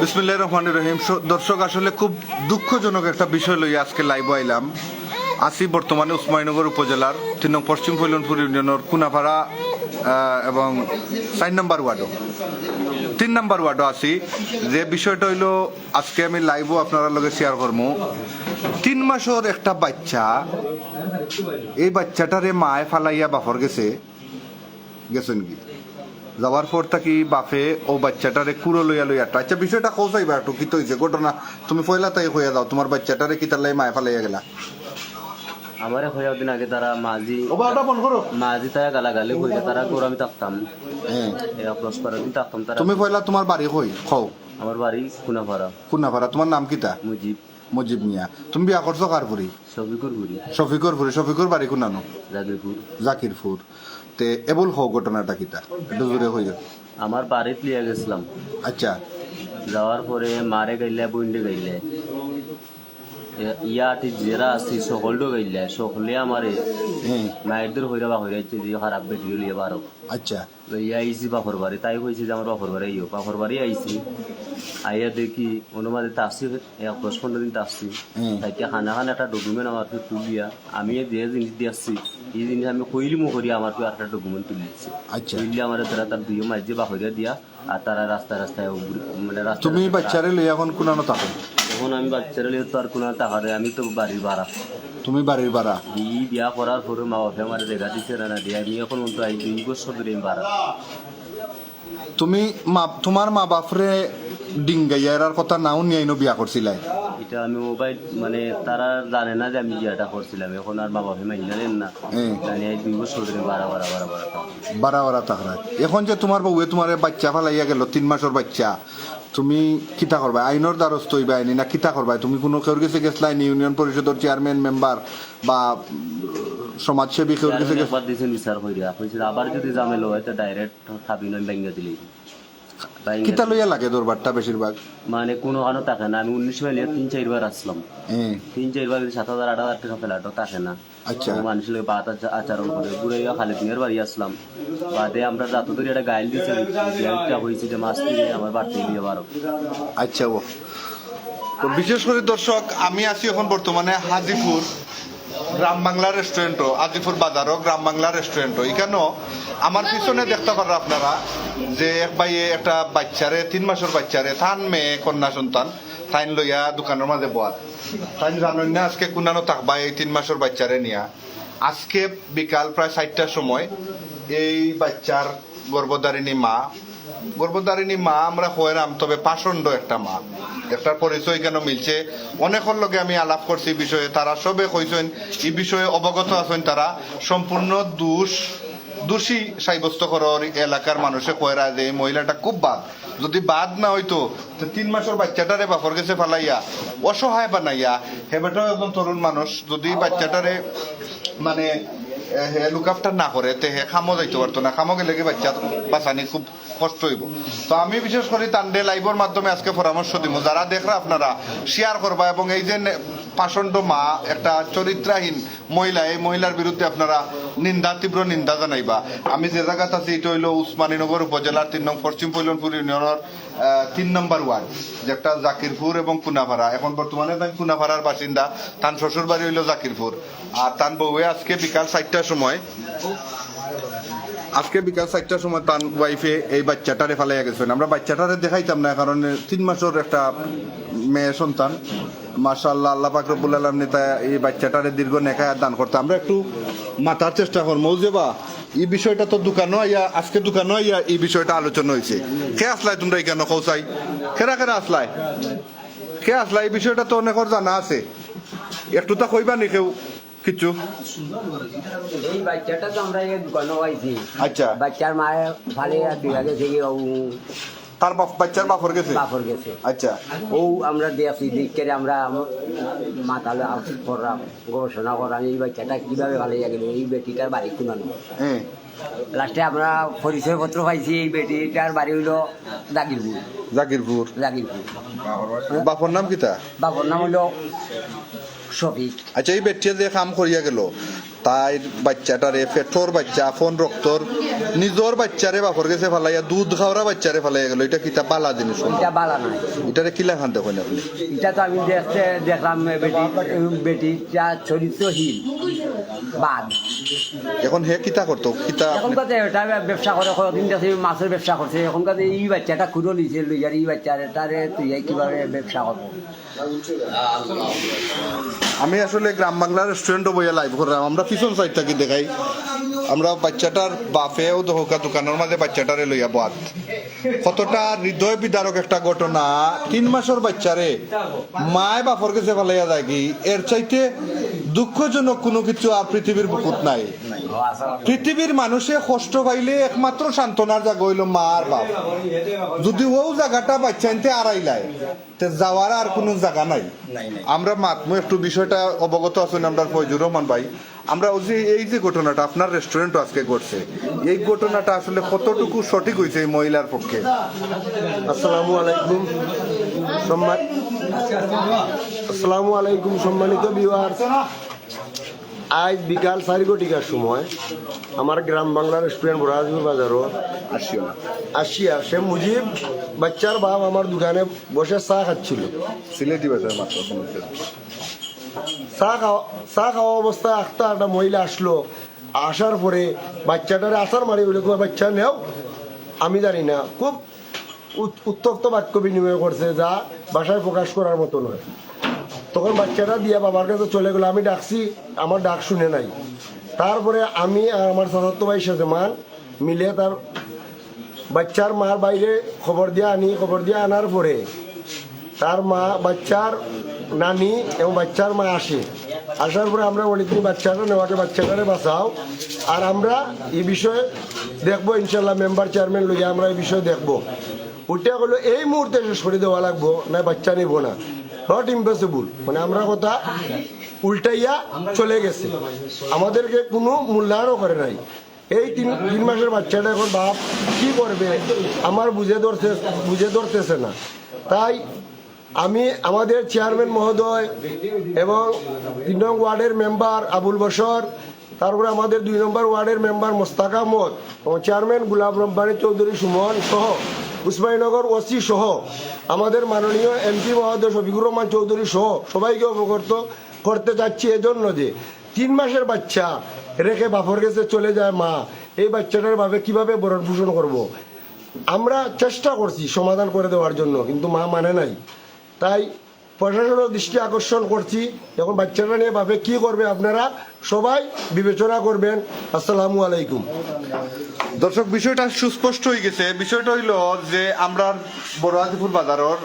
বিসমুল্লাহ রহমান রহিম। দর্শক, আসলে খুব দুঃখজনক একটা বিষয় লইয়া আজকে লাইভ আইলাম। আসি বর্তমানে উসমানীনগর উপজেলার তিন নং পশ্চিম ফৈলনপুর ইউনিয়নের কুনাপাড়া এবং চার নম্বর ওয়ার্ডও। তিন নম্বর ওয়ার্ডও আছি। যে বিষয়টা হইল, আজকে আমি লাইভও আপনার লগে শেয়ার করব তিন মাসের একটা বাচ্চা, এই বাচ্চাটারে মায়ে ফালাইয়া বাফর গেছে। গেছেন কি? যাওয়ার পর থাকি বাপে ও বাচ্চাটারে কুড়ো লইয়া লইয়া আচ্ছা বিষয়টা কৌসাইবা একটু কি হয়েছে ঘটনা? তুমি পয়লা তাই হইয়া যাও তোমার বাচ্চাটারে কি তার লাই মায়ে ফালাইয়া গেলা? আমারে হয়ে দিন আগে তারা মাঝি মাঝি তারা গালাগালি কইলে তারা করে আমি থাকতাম। হ্যাঁ। এই অপ্রস করার দিন থাকতাম তারা। তুমি পয়লা তোমার বাড়ি হই খাও আমার বাড়ি কুনাপাড়া কুনাপাড়া তোমার নাম কিতা? মুজিব। মজিব মিয়া। তুমি বিয়া করছ কার পুরি? সবিকুর গুড়ি শফিকর পুরি শফিকর বাড়ি কুনানো? জাগিরপুর জাকিরপুর। তে এবল হও ঘটনাটা কিতা একটু জোরে হইয়া আমার বাড়িতে লিয়ে গেছিলাম। আচ্ছা। যাওয়ার পরে মারে গাইলে বইন্ডে গাইলে। ইয়াটি জেরা আছি সকলটো গাইলে সকলে আমারে হ্যাঁ মায়েরদের হইরা বা হইরা যে খারাপ বেটি লিয়ে বারো আচ্ছা। ইয়া আইসি বাপর বাড়ি তাই কইছে যে আমার বাপর বাড়ি ইয়ে বাপর বাড়ি আইয়া দেখি অনুমানে তাসি এক দশ পনেরো দিন তাসি হুম। তাইকে খানা খানা একটা ডকুমেন্ট আমার তুলিয়া আমি যে জিনিস দিয়ে আসছি এই জিনিস আমি কইলি মো করি আমার ফির একটা ডকুমেন্ট তুলিয়েছি আচ্ছা। তুললে আমার তারা তার দুই মাঝে বাহরিয়া দিয়া। আর তারা রাস্তায় রাস্তায় মানে রাস্তায় তুমি বাচ্চারে লই এখন থাকো এখন আমি বাচ্চারা লিয়ে তো আর কোনো টাকারে আমি তো বাড়ির ভাড়া। তুমি বাড়ির বাড়া বিয়ে বিয়া করার পরে মা বাপে আমার দেখা দিচ্ছে না না দিয়ে আমি এখন তো এই দুই বছর ধরে আমি ভাড়া। তুমি মা তোমার মা বাপরে ডিঙ্গাইয়ার কথা নাও নিয়ে আইনো বিয়া করছিলাই। এটা আমি মোবাইল মানে তারা জানে না যে আমি বিয়াটা করছিলাম এখন আর মা বাপে মাই জানেন না। জানি এই দুই বছর ধরে বাড়া বাড়া বাড়া থাকি। বারা বারা তাকরা এখন যে তোমার বউয়ে তোমার বাচ্চা ফালাইয়া গেল তিন মাসের বাচ্চা তুমি কিতা করবা? আইনের দ্বারস্থ হইবা আইনি না কিতা করবা? তুমি কোনো কেউ গেছে গেছ গেছলাই ইউনিয়ন পরিষদের চেয়ারম্যান মেম্বার বা সমাজসেবী কেউ গেছে আবার যদি জামেল হয় তো ডাইরেক্ট ব্যাঙ্গা কিতা লইয়া লাগে দরবারটা বেশিরভাগ? মানে কোনো কারণে থাকে না। আমি উনিশ মাইলে তিন চারবার আসলাম। তিন চারবার সাত হাজার আট হাজার টাকা ফেলাটো থাকে না। আচ্ছা। মানুষের লোক বাত আচরণ করে। ঘুরে খালি দিনের বাড়ি আসলাম। বাদে আমরা যত ধরে একটা গাইল দিচ্ছে একটা হয়েছে যে মাছ দিয়ে আমার বাড়তে দিয়ে বারো। আচ্ছা ও। তো বিশেষ করে দর্শক আমি আছি এখন বর্তমানে হাজিপুর। গ্রাম বাংলা রেস্টুরেন্টও আজিপুর বাজারও গ্রাম বাংলা রেস্টুরেন্টও এখানেও আমার পিছনে দেখতে পারেন আপনারা যে এক ভাইয়ে একটা বাচ্চারে, তিন মাসের বাচ্চারে থান মেয়ে, কন্যা সন্তান তাইন লইয়া দোকানের মাঝে বয়া তাইন জানেন না, আজকে কোনানো থাকবা এই তিন মাসের বাচ্চারে নিয়া। আজকে বিকাল প্রায় চারটার সময় এই বাচ্চার গর্ভধারিণী মা গর্ভধারিণী মা আমরা হইরাম তবে পাষণ্ড একটা মা। একটা পরিচয় কেন মিলছে? অনেকের লগে আমি আলাপ করছি বিষয়ে। তারা সবে কইছেন, এই বিষয়ে অবগত আছেন তারা। সম্পূর্ণ দোষ, দোষী সাব্যস্ত করার এলাকার মানুষে কয়রা যে মহিলাটা খুব বাদ। যদি বাদ না হইতো তিন মাসের বাচ্চাটারে বাপর গেছে ফালাইয়া, অসহায় বানাইয়া হেবেটাও একজন তরুণ মানুষ, যদি বাচ্চাটারে মানে লুক আফটার না করে তে হে, খামো যাইতে পারতো না, খামো গেলে বাচ্চা বাঁচানি খুব কষ্ট হইব। তো আমি বিশেষ করে তান্ডে লাইভের মাধ্যমে আজকে পরামর্শ দিব যারা দেখরা আপনারা শেয়ার করবা এবং এই যে পাষণ্ড মা, একটা চরিত্রাহীন মহিলা, এই মহিলার বিরুদ্ধে আপনারা নিন্দা তীব্র নিন্দা জানাইবা। আমি যে জায়গাতে আছি এটা হইল উসমানীনগর উপজেলার তিন নং পশ্চিম পৈলনপুর ইউনিয়নের তিন নম্বর ওয়ার্ড, যেটা জাকিরপুর এবং কুনাপাড়া এখন বর্তমানে তাই কুনাপাড়ার বাসিন্দা তান শ্বশুর বাড়ি হইল জাকিরপুর। আর তান বউয়ে আজকে বিকাল চারটার সময় আজকে বিকাল চারটার সময় তান ওয়াইফে এই বাচ্চাটারে ফালাইয়া গেছেন। আমরা বাচ্চাটারে দেখাইতাম না, কারণ তিন মাসের একটা মেয়ে সন্তান। মাশাআল্লাহ, আল্লাহ পাক রব্বুল আলামিন তা এই বাচ্চাটারে দীর্ঘ নেখায় দান করতে। আমরা একটু মাথার চেষ্টা করব যে বা এই বিষয়টা তো দোকানও আইয়া আজকে দোকানও আইয়া এই বিষয়টা আলোচনা হয়েছে কে আসলাই তোমরা এখানে কৌসাই কেরা কেরা আসলাই? কে আসলাই? এই বিষয়টা তো অনেকর জানা আছে। একটু তা কইবা নি কেউ কিছু? এই বাচ্চাটা তো আমরা আচ্ছা। বাচ্চার মায়ের ভালে দেখা গেছে কি ও তার বাপ বাচ্চার বাপর গেছে? বাপর গেছে। আচ্ছা। ও আমরা দেখছি দেখে আমরা মাতালে করলাম গবেষণা করলাম এই বাচ্চাটা কীভাবে ভালো গেল এই বেটিটার বাড়ি কুনানো। হ্যাঁ লাস্টে আমরা পরিচয়পত্র পাইছি এই বেটিটার বাড়ি হইল জাগিরপুর। জাকিরপুর জাগিরপুর। বাপর নাম কিতা? বাপর নাম হইল শফিক। আচ্ছা এই বেটিয়া যে কাম করিয়া গেল তাই বাচ্চাটারে পেটর বাচ্চা ফোন রক্তর নিজর বাচ্চারে বাপর গেছে ফালাইয়া দুধ খাওয়ারা বাচ্চারে ফালাইয়া গেল। এটা কিতা বালা জিনিস এটা বালা নাই। এটারে কিলা খান দেখেন আপনি? এটা তো আমি দেখতে দেখলাম বেটি চা চরিত্রহীন। বাদ। এখন হে কিতা করতো? কিতা এখনকার এটা ব্যবসা করে কতদিন দেখছি মাছের ব্যবসা করছে। এখন এখনকার এই বাচ্চাটা খুঁড়ো নিছে লইয়ার এই বাচ্চাটারে তুই কীভাবে ব্যবসা করব? আমি আসলে গ্রাম বাংলা রেস্টুরেন্টও বইয়া লাইভ করলাম আমরা পিছন সাইড থাকি দেখাই। আমরা বাচ্চাটার বাপেও দোকা দোকানের মাঝে বাচ্চাটারে লইয়া বাদ। কতটা হৃদয় বিদারক একটা ঘটনা। তিন মাসের বাচ্চারে মায় বাপর কাছে ফালাইয়া যায় কি? এর চাইতে দুঃখজনক কোনো কিছু আর পৃথিবীর বুকুত নাই। পৃথিবীর মানুষে কষ্ট পাইলে একমাত্র সান্ত্বনার জায়গা হইল মা আর বাপ। যদি ও জায়গাটা বাচ্চাইতে আড়াইলায় তে যাওয়ার আর কোনো জায়গা নাই। আমরা মাতমু একটু বিষয়টা অবগত আছেন আমরা ফয়জুর রহমান ভাই? আমরা ওই যে এই যে ঘটনাটা আপনার রেস্টুরেন্ট আজকে ঘটছে। এই ঘটনাটা আসলে কতটুকু সঠিক হয়েছে এই মহিলার পক্ষে? আসসালামু আলাইকুম। সম্মান আসসালামু আলাইকুম সম্মানিত বিহার আজ বিকাল চারি কোটিকার সময় আমার গ্রাম বাংলা রেস্টুরেন্ট বরাজপুর বাজারও আসিও না। আসিয়া সে মুজিব বাচ্চার বাপ আমার দোকানে বসে চা খাচ্ছিল। সিলেটি বাজার মাত্র চা খাওয়া চা খাওয়া অবস্থায় আস্তে একটা মহিলা আসলো। আসার পরে বাচ্চাটারে আসার মারি বলে তোমার বাচ্চা নেও। আমি জানি না খুব উত- উত্তপ্ত বাক্য বিনিময় করছে যা ভাষায় প্রকাশ করার মতো নয়। তখন বাচ্চাটা দিয়ে বাবার কাছে চলে গেলো, আমি ডাকছি, আমার ডাক শুনে নাই। তারপরে আমি আর আমার সদত্য ভাই সেজমান মিলে তার বাচ্চার মার বাইরে খবর দিয়ে আনি। খবর দিয়ে আনার পরে তার মা, বাচ্চার নানি এবং বাচ্চার মা আসে। আসার পরে আমরা বলি, তুমি বাচ্চাটা নেওয়াকে বাচ্চাটারে বাঁচাও। আর আমরা এই বিষয়ে দেখব ইনশাল্লাহ মেম্বার চেয়ারম্যান লইয়া আমরা এই বিষয়ে দেখব। ওটা হলো এই মুহূর্তে শেষ করে দেওয়া লাগবো, না বাচ্চা নিব না। নট ইম্পসিবল মানে আমরা কথা উল্টাইয়া চলে গেছে। আমাদেরকে কোনো মূল্যায়নও করে নাই। এই তিন তিন মাসের বাচ্চাটা এখন বাপ কি করবে? আমার বুঝে ধরতে বুঝে ধরতেছে না। তাই আমি আমাদের চেয়ারম্যান মহোদয় এবং তিন নং ওয়ার্ডের মেম্বার আবুল বসর তারপরে আমাদের দুই নম্বর ওয়ার্ডের মেম্বার মোস্তাক আহমদ এবং চেয়ারম্যান গুলাব রব্বানি চৌধুরী সুমন সহ উসমানীনগর ওসি সহ আমাদের মাননীয় এমপি মহোদয় শফিকুর রহমান চৌধুরী সহ সবাইকে অবগত করতে চাচ্ছি এজন্য যে তিন মাসের বাচ্চা রেখে বাফর কাছে চলে যায় মা, এই বাচ্চাটার ভাবে কীভাবে বরণ পোষণ করব? আমরা চেষ্টা করছি সমাধান করে দেওয়ার জন্য, কিন্তু মা মানে নাই। তাই প্রশাসনের দৃষ্টি আকর্ষণ করছি। এখন বাচ্চাটা নিয়ে ভাবে কি করবে আপনারা? সবাই বিবেচনা করবেন। আসসালামু আলাইকুম। দর্শক, বিষয়টা সুস্পষ্ট হয়ে গেছে। বিষয়টা হইল যে আমরা বড় আজিপুর বাজারের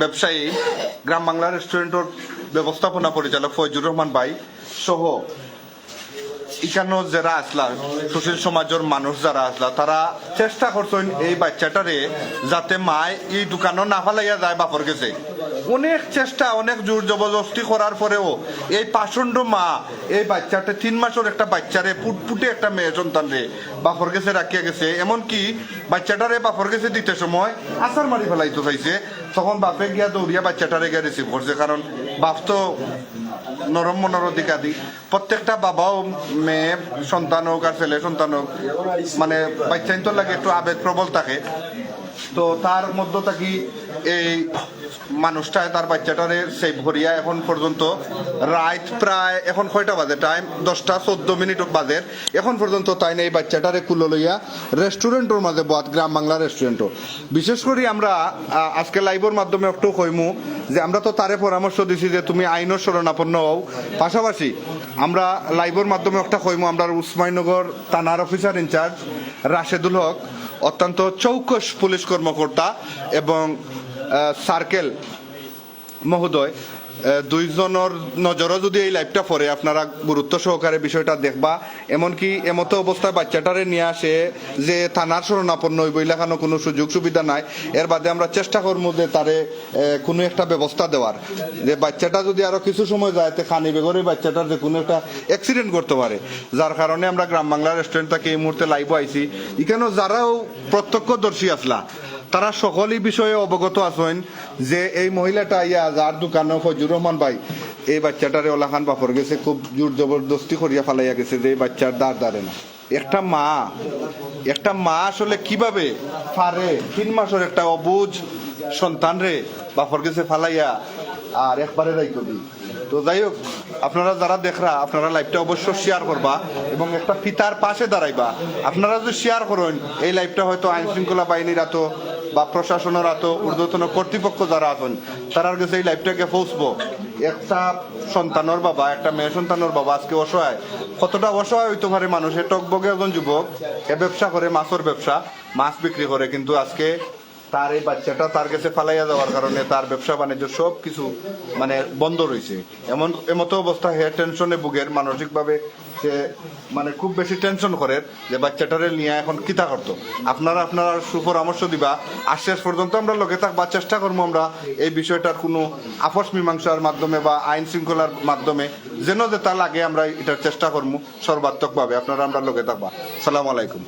ব্যবসায়ী, গ্রাম বাংলা রেস্টুরেন্টের ব্যবস্থাপনা পরিচালক ফয়জুর রহমান ভাই সহ ইখানো যারা আসলা, সুশীল সমাজের মানুষ যারা আসলা, তারা চেষ্টা করছেন এই বাচ্চাটারে যাতে মায় এই দোকানও না ফালাইয়া যায়, বাপর গেছে অনেক চেষ্টা, অনেক জোর জবরদস্তি করার পরেও এই পাষণ্ড মা, এই বাচ্চাটা তিন মাসের একটা বাচ্চারে, ফুটফুটে একটা মেয়ে সন্তান রে, বাপর গেছে রাখিয়া গেছে। এমনকি বাচ্চাটারে বাপর গেছে দিতে সময় আসার মারি ফেলাইতে চাইছে। তখন বাপে গিয়া দৌড়িয়া বাচ্চাটারে গিয়া রিসিভ করছে, কারণ বাপ তো নরম মনের অধিকারী। প্রত্যেকটা বাবাও মেয়ে সন্তান হোক আর ছেলে সন্তান হোক মানে বাচ্চাইন তো লাগে একটু আবেগ প্রবল থাকে। তো তার মধ্য থাকি এই মানুষটা তার বাচ্চাটারে সেই ভরিয়া এখন পর্যন্ত রাত প্রায় এখন কয়টা বাজে টাইম? দশটা, চোদ্দ মিনিট বাজে। এখন পর্যন্ত তাই এই বাচ্চাটারে কুলো লইয়া রেস্টুরেন্টের মাঝে বাদ গ্রাম বাংলা রেস্টুরেন্টও বিশেষ করে আমরা আজকে লাইভের মাধ্যমে একটু কইমু যে আমরা তো তারে পরামর্শ দিছি যে তুমি আইনের শরণাপন্ন হও। পাশাপাশি আমরা লাইভের মাধ্যমে একটা কইমু, আমরা উসমাইনগর থানার অফিসার ইনচার্জ রাশেদুল হক, অত্যন্ত চৌকস পুলিশ কর্মকর্তা এবং সার্কেল মহোদয় দুইজনের নজরও যদি এই লাইভটা পড়ে, আপনারা গুরুত্ব সহকারে বিষয়টা দেখবা। এমনকি এমতো অবস্থায় বাচ্চাটারে নিয়ে আসে যে থানার শরণাপন্ন হইব এলাকানো কোনো সুযোগ সুবিধা নাই। এর বাদে আমরা চেষ্টা করব যে তারে কোনো একটা ব্যবস্থা দেওয়ার। যে বাচ্চাটা যদি আরও কিছু সময় যায়, তে খানি বেগরে বাচ্চাটার যে কোনো একটা অ্যাক্সিডেন্ট করতে পারে। যার কারণে আমরা গ্রাম বাংলা রেস্টুরেন্ট থেকে এই মুহূর্তে লাইভ আইছি। এখানেও যারাও প্রত্যক্ষদর্শী আসলা তারা সকলই বিষয়ে অবগত আছেন যে এই মহিলাটা ইয়া যার দোকানে ফজুর রহমান ভাই, এই বাচ্চাটারে ওলাখান বাপর গেছে, খুব জোর জবরদস্তি করিয়া ফালাইয়া গেছে যে এই বাচ্চার দাঁড় দাঁড়ে না। একটা মা একটা মা আসলে কীভাবে পারে তিন মাসের একটা অবুজ সন্তান রে বাপর গেছে ফালাইয়া, আর একবারে রাই কবি তো যাই হোক, আপনারা যারা দেখরা, আপনারা লাইভটা অবশ্যই শেয়ার করবা এবং একটা পিতার পাশে দাঁড়াইবা। আপনারা যদি শেয়ার করেন, এই লাইভটা হয়তো আইন শৃঙ্খলা বাহিনীর আতো বা প্রশাসনের আতো, ঊর্ধ্বতন কর্তৃপক্ষ যারা আছেন, তারার কাছে এই লাইভটাকে পৌঁছবো। একটা সন্তানের বাবা, একটা মেয়ে সন্তানের বাবা আজকে অসহায়। কতটা অসহায় হইতে পারে মানুষের? টকবগে একজন যুবক, এ ব্যবসা করে, মাছের ব্যবসা, মাছ বিক্রি করে, কিন্তু আজকে তার এই বাচ্চাটা তার কাছে ফালাইয়া যাওয়ার কারণে তার ব্যবসা বাণিজ্য সব কিছু মানে বন্ধ রয়েছে। এমন, এমতো অবস্থা হে টেনশনে বুগের মানসিকভাবে সে মানে খুব বেশি টেনশন করে যে বাচ্চাটারে নিয়ে এখন কিতা করতো। আপনারা আপনারা সুপরামর্শ দিবা। আর শেষ পর্যন্ত আমরা লোকে থাকবা চেষ্টা করব আমরা এই বিষয়টার কোনো আপস মীমাংসার মাধ্যমে বা আইন শৃঙ্খলার মাধ্যমে। যেন যে তা লাগে আমরা এটার চেষ্টা করব সর্বাত্মকভাবে। আপনারা আমরা লোকে থাকবা। সালাম আলাইকুম।